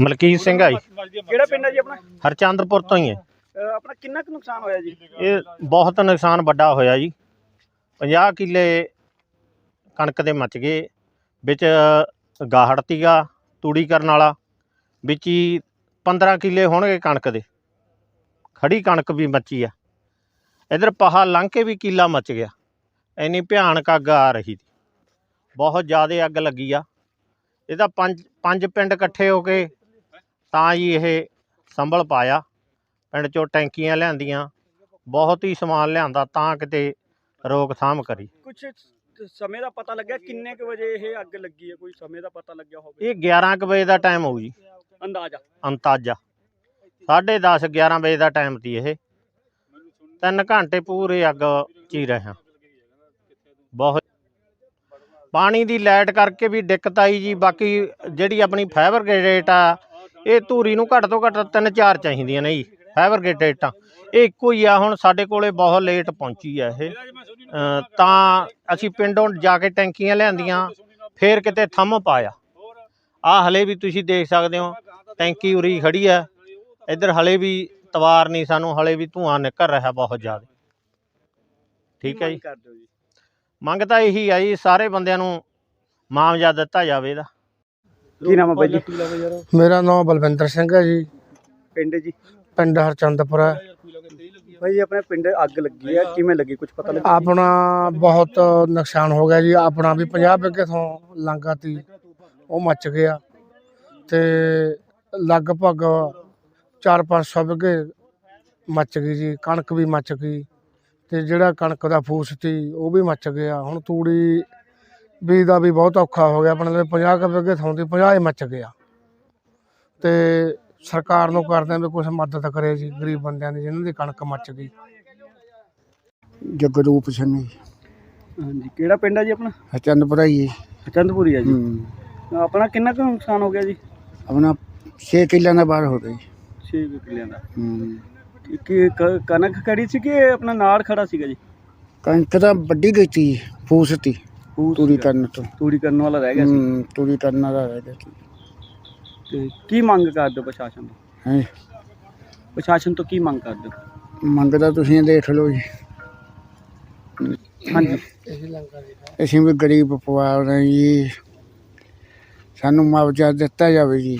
ਮਲਕੀਤ ਸਿੰਘ ਆ ਜੀ। ਕਿਹੜਾ ਪਿੰਡ ਹੈ ਜੀ ਆਪਣਾ? ਹਰਚੰਦਰਪੁਰ ਤੋਂ ਹੀ ਹੈ। ਅਹ ਆਪਣਾ ਕਿੰਨਾ ਕੁ ਨੁਕਸਾਨ ਹੋਇਆ ਜੀ? ਇਹ ਬਹੁਤ ਨੁਕਸਾਨ ਵੱਡਾ ਹੋਇਆ ਜੀ। 50 ਕਿੱਲੇ ਕਣਕ ਦੇ ਮੱਚ ਗਏ। ਵਿੱਚ ਗਾਹੜ ਤੀਗਾ ਤੂੜੀ ਕਰਨ ਵਾਲਾ ਵਿੱਚ ਹੀ 15 ਕਿੱਲੇ ਹੋਣਗੇ ਕਣਕ ਦੇ। ਖੜੀ ਕਣਕ ਵੀ ਮੱਚੀ ਆ। ਇਧਰ ਪਹਾ ਲੰਘ ਕੇ ਵੀ ਕਿੱਲਾ ਮੱਚ ਗਿਆ। ਇੰਨੀ ਭਿਆਨਕ ਅੱਗ ਆ ਰਹੀ ਸੀ। ਬਹੁਤ ਜ਼ਿਆਦਾ ਅੱਗ ਲੱਗੀ ਆ। ਇਹਦਾ ਪੰਜ ਪੰਜ ਪਿੰਡ ਇਕੱਠੇ ਹੋ ਕੇ ਤਾਂ ਜੀ ਇਹ ਸੰਭਲ ਪਾਇਆ। ਪਿੰਡ ਚੋਂ ਟੈਂਕੀਆਂ ਲਿਆਂਦੀਆਂ ਬਹੁਤ ਹੀ ਸਮਾਨ ਲਿਆਂਦਾ ਤਾਂ ਕਿਤੇ ਰੋਕਥਾਮ ਕਰੀ। ਕੁਝ ਸਮੇਂ ਦਾ ਪਤਾ ਲੱਗਿਆ? ਕਿੰਨੇ ਕੁ ਵਜੇ ਇਹ ਅੱਗ ਲੱਗੀ ਹੈ? ਕੋਈ ਸਮੇਂ ਦਾ ਪਤਾ ਲੱਗਿਆ ਹੋਵੇ? ਇਹ 11 ਕੁ ਵਜੇ ਦਾ ਟਾਈਮ ਹੋਊ ਜੀ। ਅੰਦਾਜ਼ਾ? ਅੰਤਾਜਾ 10:30 11 ਵਜੇ ਦਾ ਟਾਈਮ ਸੀ ਇਹ। ਤਿੰਨ ਘੰਟੇ ਪੂਰੇ ਅੱਗ ਚੀ ਰਹੇ ਹਾਂ। ਬਹੁਤ ਪਾਣੀ ਦੀ ਲਾਈਟ ਕਰਕੇ ਵੀ ਦਿੱਕਤ ਆਈ ਜੀ। ਬਾਕੀ ਜਿਹੜੀ ਆਪਣੀ ਫਾਈਬਰ ਗ੍ਰੇਡ ਆ ਇਹ ਧੂਰੀ ਨੂੰ ਘੱਟ ਤੋਂ ਘੱਟ ਤਿੰਨ ਚਾਰ ਚਾਹੀਦੀਆਂ ਨੇ ਜੀ ਫਾਈਬਰ ਗ੍ਰੇਡਾਂ ਇਹ ਇੱਕੋ ਹੀ ਆ ਹੁਣ ਸਾਡੇ ਕੋਲੇ ਬਹੁਤ ਲੇਟ ਪਹੁੰਚੀ ਆ ਇਹ। ਤਾਂ ਅਸੀਂ ਪਿੰਡੋਂ ਜਾ ਕੇ ਟੈਂਕੀਆਂ ਲਿਆਂਦੀਆਂ ਫੇਰ ਕਿਤੇ ਥੰਮ ਪਾਇਆ। ਆ ਹਲੇ ਵੀ ਤੁਸੀਂ ਦੇਖ ਸਕਦੇ ਹੋ ਟੈਂਕੀ ਉਰੀ ਖੜੀ ਆ। ਇੱਧਰ ਹਲੇ ਵੀ ਤਵਾਰ ਨਹੀਂ ਸਾਨੂੰ ਹਲੇ ਵੀ ਧੂਆਂ ਨਿਕਲ ਰਿਹਾ ਬਹੁਤ ਜ਼ਿਆਦਾ। ਠੀਕ ਹੈ ਜੀ। ਮੰਗ ਤਾਂ ਇਹੀ ਆ ਜੀ ਸਾਰੇ ਬੰਦਿਆਂ ਨੂੰ ਮੁਆਵਜ਼ਾ ਦਿੱਤਾ ਜਾਵੇ ਇਹਦਾ। ਕੀ ਨਾਮ ਹੈ ਬਾਈ ਜੀ? ਮੇਰਾ ਨਾਮ ਬਲਵਿੰਦਰ ਸਿੰਘ ਹੈ ਜੀ। ਪਿੰਡ ਜੀ? ਪਿੰਡ ਹਰਚੰਦਪੁਰ ਹੈ। ਬਾਈ ਜੀ ਆਪਣੇ ਪਿੰਡ ਅੱਗ ਲੱਗੀ ਹੈ ਕਿਵੇਂ ਲੱਗੀ? ਕੁਝ ਪਤਾ ਲੱਗਿਆ ਆਪਣਾ ਬਹੁਤ ਨੁਕਸਾਨ ਹੋ ਗਿਆ ਜੀ। ਆਪਣਾ ਵੀ 50 ਵਿਗੇ ਤੋਂ ਲਾਂਗਾ ਤੀ ਉਹ ਮੱਚ ਗਿਆ। ਤੇ ਲਗਭਗ 4-500 ਵਿਗੇ ਮੱਚ ਗਈ ਜੀ। ਕਣਕ ਵੀ ਮੱਚ ਗਈ। ਤੇ ਜਿਹੜਾ ਕਣਕ ਦਾ ਫੂਸ ਸੀ ਉਹ ਵੀ ਮੱਚ ਗਿਆ। ਹੁਣ ਤੂੜੀ ਬੀਜ ਦਾ ਵੀ ਬਹੁਤ ਔਖਾ ਹੋ ਗਿਆ ਆਪਣੇ ਲਈ 50 ਕੁ ਵਿਗੇ ਥਾਂ ਦੀ 50 ਹੀ ਮੱਚ ਗਿਆ। ਤੇ ਸਰਕਾਰ ਨੂੰ ਕਰਦੇ ਆ ਵੀ ਕੁਝ ਮਦਦ ਕਰੇ ਜੀ ਗਰੀਬ ਬੰਦਿਆਂ ਦੀ ਜਿਨ੍ਹਾਂ ਦੀ ਕਣਕ ਮੱਚ ਗਈ। ਜਗਰੂਪ ਸਿੰਘ ਜੀ। ਹਾਂਜੀ ਕਿਹੜਾ ਪਿੰਡ ਹੈ ਜੀ ਆਪਣਾ? ਹਚੰਦਪੁਰਾ ਜੀ। ਚੰਦਪੁਰੀ ਹੈ ਜੀ। ਹੂੰ। ਆਪਣਾ ਕਿੰਨਾ ਕੁ ਨੁਕਸਾਨ ਹੋ ਗਿਆ ਜੀ? ਆਪਣਾ 6 ਕਿੱਲਿਆਂ ਦਾ ਬਾਹਰ ਹੋ ਗਈ 6 ਕਿੱਲਿਆਂ ਦਾ। ਹੂੰ। ਕਿ ਕ- ਕਣਕ ਖੜੀ ਸੀ ਕਿ ਆਪਣਾ ਨਾੜ ਖੜਾ ਸੀਗਾ ਜੀ? ਕਣਕ ਤਾਂ ਵੱਡੀ ਗਈ ਤੀ ਫੂਸ ਫੂਸ ਤੂੜੀ। ਕਰਨ ਤੋਂ। ਤੂੜੀ ਕਰਨ ਵਾਲਾ ਰਹਿ ਗਿਆ ਸੀ? ਹੂੰ ਤੂੜੀ ਕਰਨ ਵਾਲਾ ਰਹਿ ਗਿਆ ਸੀ। ਤੇ ਕੀ ਮੰਗ ਕਰਦੇ ਹੋ ਪ੍ਰਸ਼ਾਸਨ ਤੋਂ? ਹੈਂ? ਪ੍ਰਸ਼ਾਸਨ ਤੋਂ ਕੀ ਮੰਗ ਕਰਦੇ ਹੋ? ਮੰਗਦਾ ਤੁਸੀਂ ਦੇਖ ਲਓ ਜੀ। ਹਾਂਜੀ। ਅਸੀਂ ਵੀ ਗਰੀਬ ਪਰਿਵਾਰ ਹਾਂ ਜੀ। ਸਾਨੂੰ ਮੁਆਵਜ਼ਾ ਦਿੱਤਾ ਜਾਵੇ ਜੀ।